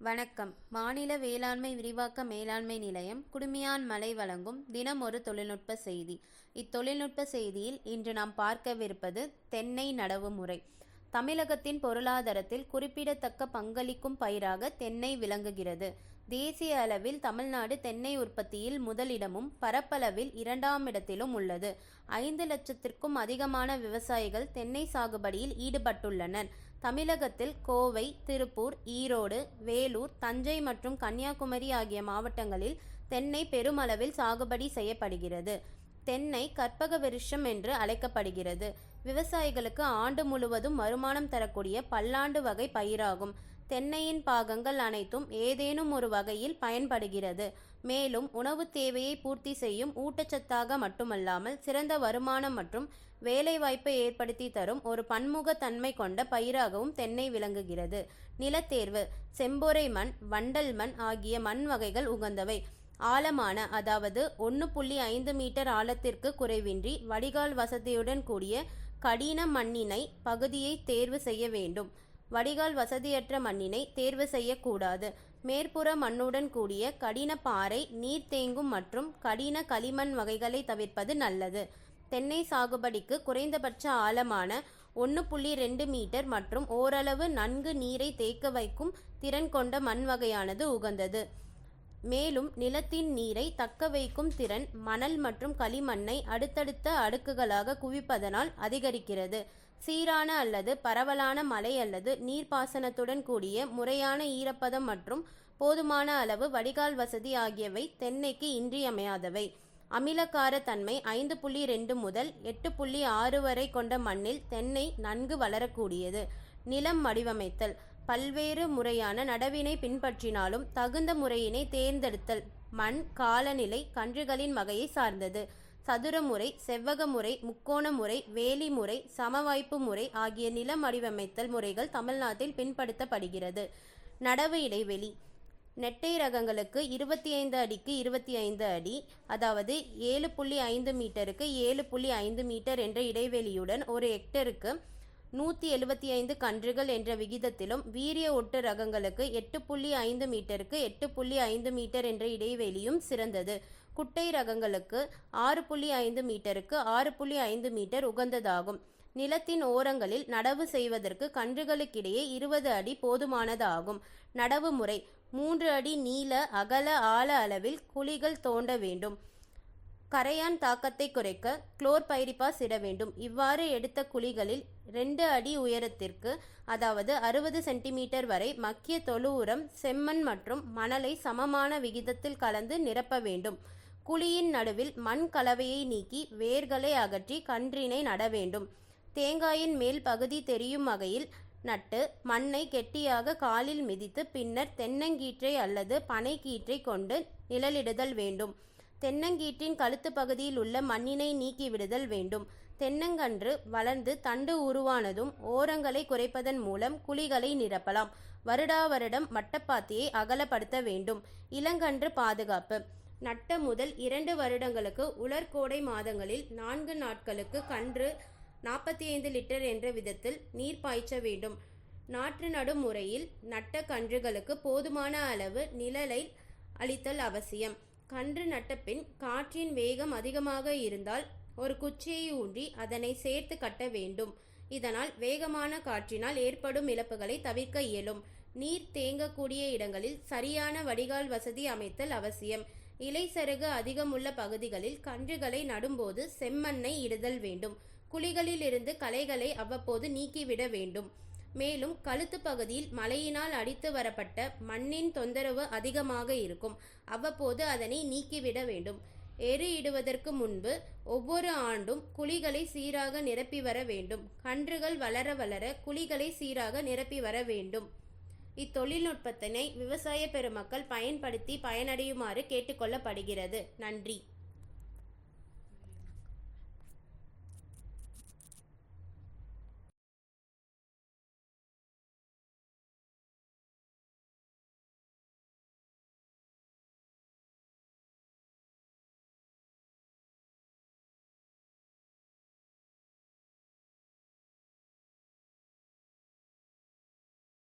வணக்கம். மாநில வேளாண்மை விரிவாக்க மேலாண்மை நிலையம் குடுமியான் மலை வழங்கும் தினம் ஒரு தொழில்நுட்ப செய்தி. இத்தொழில்நுட்ப செய்தியில் இன்று நாம் பார்க்கவிருப்பது தென்னை நடவு முறை. தமிழகத்தின் பொருளாதாரத்தில் குறிப்பிடத்தக்க பங்களிக்கும் பயிராக தென்னை விளங்குகிறது. தேசிய அளவில் தமிழ்நாடு தென்னை உற்பத்தியில் முதலிடமும் பரப்பளவில் இரண்டாம் இடத்திலும் உள்ளது. ஐந்து லட்சத்திற்கும் அதிகமான விவசாயிகள் தென்னை சாகுபடியில் ஈடுபட்டுள்ளனர். தமிழகத்தில் கோவை திருப்பூர் ஈரோடு வேலூர் தஞ்சை மற்றும் கன்னியாகுமரி ஆகிய மாவட்டங்களில் தென்னை பெருமளவில் சாகுபடி செய்யப்படுகிறது. தென்னை கற்பக விருஷம் என்று அழைக்கப்படுகிறது. விவசாயிகளுக்கு ஆண்டு முழுவதும் வருமானம் தரக்கூடிய பல்லாண்டு வகை பயிராகும். தென்னையின் பாகங்கள் அனைத்தும் ஏதேனும் ஒரு வகையில் பயன்படுகிறது. மேலும் உணவு தேவையை பூர்த்தி செய்யும் ஊட்டச்சத்தாக மட்டுமல்லாமல் சிறந்த வருமானம் மற்றும் வேலைவாய்ப்பை ஏற்படுத்தி தரும் ஒரு பன்முகத்தன்மை கொண்ட பயிராகவும் தென்னை விளங்குகிறது. நிலத்தேர்வு செம்பொறை மண் வண்டல் மண் ஆகிய மண் வகைகள் உகந்தவை ஆழமான அதாவது ஒன்று புள்ளி ஐந்து மீட்டர் ஆழத்திற்கு குறைவின்றி வடிகால் வசதியுடன் கூடிய கடின மண்ணினை பகுதியை தேர்வு செய்ய வேண்டும். வடிகால் வசதியற்ற மண்ணினை தேர்வு செய்யக்கூடாது. மேற்புற மண்ணுடன் கூடிய கடின பாறை நீர் தேங்கும் மற்றும் கடின களிமண் வகைகளை தவிர்ப்பது நல்லது. தென்னை சாகுபடிக்கு குறைந்தபட்ச ஆழமான ஒன்று புள்ளி ரெண்டு மீட்டர் மற்றும் ஓரளவு நன்கு நீரை தேக்க வைக்கும் திறன் கொண்ட மண் வகையானது உகந்தது. மேலும் நிலத்தின் நீரை தக்க வைக்கும் திறன் மணல் மற்றும் களிமண்ணை அடுத்தடுத்த அடுக்குகளாக குவிப்பதனால் அதிகரிக்கிறது. சீரான அல்லது பரவலான மழை அல்லது நீர்ப்பாசனத்துடன் கூடிய முறையான ஈரப்பதம் மற்றும் போதுமான அளவு வடிகால் வசதி ஆகியவை தென்னைக்கு இன்றியமையாதவை. அமிலக்கார தன்மை ஐந்து புள்ளி ரெண்டு முதல் எட்டு புள்ளி ஆறு வரை கொண்ட மண்ணில் தென்னை நன்கு வளரக்கூடியது. நிலம் வடிவமைத்தல். பல்வேறு முறையான நடவினை பின்பற்றினாலும் தகுந்த முறையினை தேர்ந்தெடுத்தல். மண் காலநிலை கன்றுகளின் வகையை சார்ந்தது. சதுர முறை செவ்வக முறை முக்கோண முறை வேலி முறை சமவாய்ப்பு முறை ஆகிய நிலம் வடிவமைத்தல் முறைகள் தமிழ்நாட்டில் பின்படுத்தப்படுகிறது. நடவு இடைவெளி. நெட்டை ரகங்களுக்கு இருபத்தி ஐந்து அடிக்கு இருபத்தி ஐந்து அடி அதாவது ஏழு புள்ளி ஐந்து மீட்டருக்கு ஏழு புள்ளி ஐந்து மீட்டர் என்ற இடைவெளியுடன் ஒரு ஹெக்டருக்கு நூற்றி எழுபத்தி ஐந்து கன்றுகள் என்ற விகிதத்திலும் வீரிய ஒட்டு ரகங்களுக்கு எட்டு புள்ளி ஐந்து மீட்டருக்கு எட்டு புள்ளி ஐந்து மீட்டர் என்ற இடைவெளியும் சிறந்தது. குட்டை ரகங்களுக்கு ஆறு புள்ளி ஐந்து மீட்டருக்கு ஆறு புள்ளி ஐந்து மீட்டர் உகந்ததாகும். நிலத்தின் ஓரங்களில் நடவு செய்வதற்கு கன்றுகளுக்கிடையே இருபது அடி போதுமானதாகும். நடவு முறை மூன்று அடி நீள அகல ஆழ அளவில் குழிகள் தோண்ட வேண்டும். கரையான் தாக்கத்தை குறைக்க குளோர் பைரிபாஸ் இட வேண்டும். இவ்வாறு எடுத்த குழிகளில் ரெண்டு அடி உயரத்திற்கு அதாவது அறுபது சென்டிமீட்டர் வரை மக்கிய தொழு உரம் செம்மண் மற்றும் மணலை சமமான விகிதத்தில் கலந்து நிரப்ப வேண்டும். குழியின் நடுவில் மண் கலவையை நீக்கி வேர்களை அகற்றி கன்றினை நட வேண்டும். தேங்காயின் மேல் பகுதி தெரியும் வகையில் நட்டு மண்ணை கெட்டியாக காலில் மிதித்து பின்னர் தென்னங்கீற்றை அல்லது பனைக்கீற்றை கொண்டு நிழலிடுதல் வேண்டும். தென்னங்கீற்றின் கழுத்து பகுதியில் உள்ள மண்ணினை நீக்கிவிடுதல் வேண்டும். தென்னங்கன்று வளர்ந்து தண்டு உருவானதும் ஓரங்களை குறைப்பதன் மூலம் குழிகளை நிரப்பலாம். வருடா வருடம் மட்டப்பாத்தியை அகலப்படுத்த வேண்டும். இளங்கன்று பாதுகாப்பு. நட்ட முதல் இரண்டு வருடங்களுக்கு உலர்கோடை மாதங்களில் நான்கு நாட்களுக்கு கன்று நாற்பத்தி ஐந்து லிட்டர் என்ற விதத்தில் நீர் பாய்ச்ச வேண்டும். நாற்று நடும் முறையில் நட்ட கன்றுகளுக்கு போதுமான அளவு நிழலை அளித்தல் அவசியம். கன்று நட்டபின் காற்றின் வேகம் அதிகமாக இருந்தால் ஒரு குச்சியை ஊன்றி அதனை சேர்த்து கட்ட வேண்டும். இதனால் வேகமான காற்றினால் ஏற்படும் இழப்புகளை தவிர்க்க இயலும். நீர் தேங்கக்கூடிய இடங்களில் சரியான வடிகால் வசதி அமைத்தல் அவசியம். இலை சருகு அதிகமுள்ள பகுதிகளில் கன்றுகளை நடும்போது செம்மண்ணை இடுதல் வேண்டும். குழிகளிலிருந்து களைகளை அவ்வப்போது நீக்கிவிட வேண்டும். மேலும் கழுத்து பகுதியில் மழையினால் அடித்து வரப்பட்ட மண்ணின் தொந்தரவு அதிகமாக இருக்கும். அவ்வப்போது அதனை நீக்கிவிட வேண்டும். எரு இடுவதற்கு முன்பு ஒவ்வொரு ஆண்டும் குழிகளை சீராக நிரப்பி வர வேண்டும். கன்றுகள் வளர வளர குழிகளை சீராக நிரப்பி வர வேண்டும். இத்தொழில்நுட்பத்தினை விவசாய பெருமக்கள் பயன்படுத்தி பயனடையுமாறு கேட்டுக்கொள்ளப்படுகிறது நன்றி.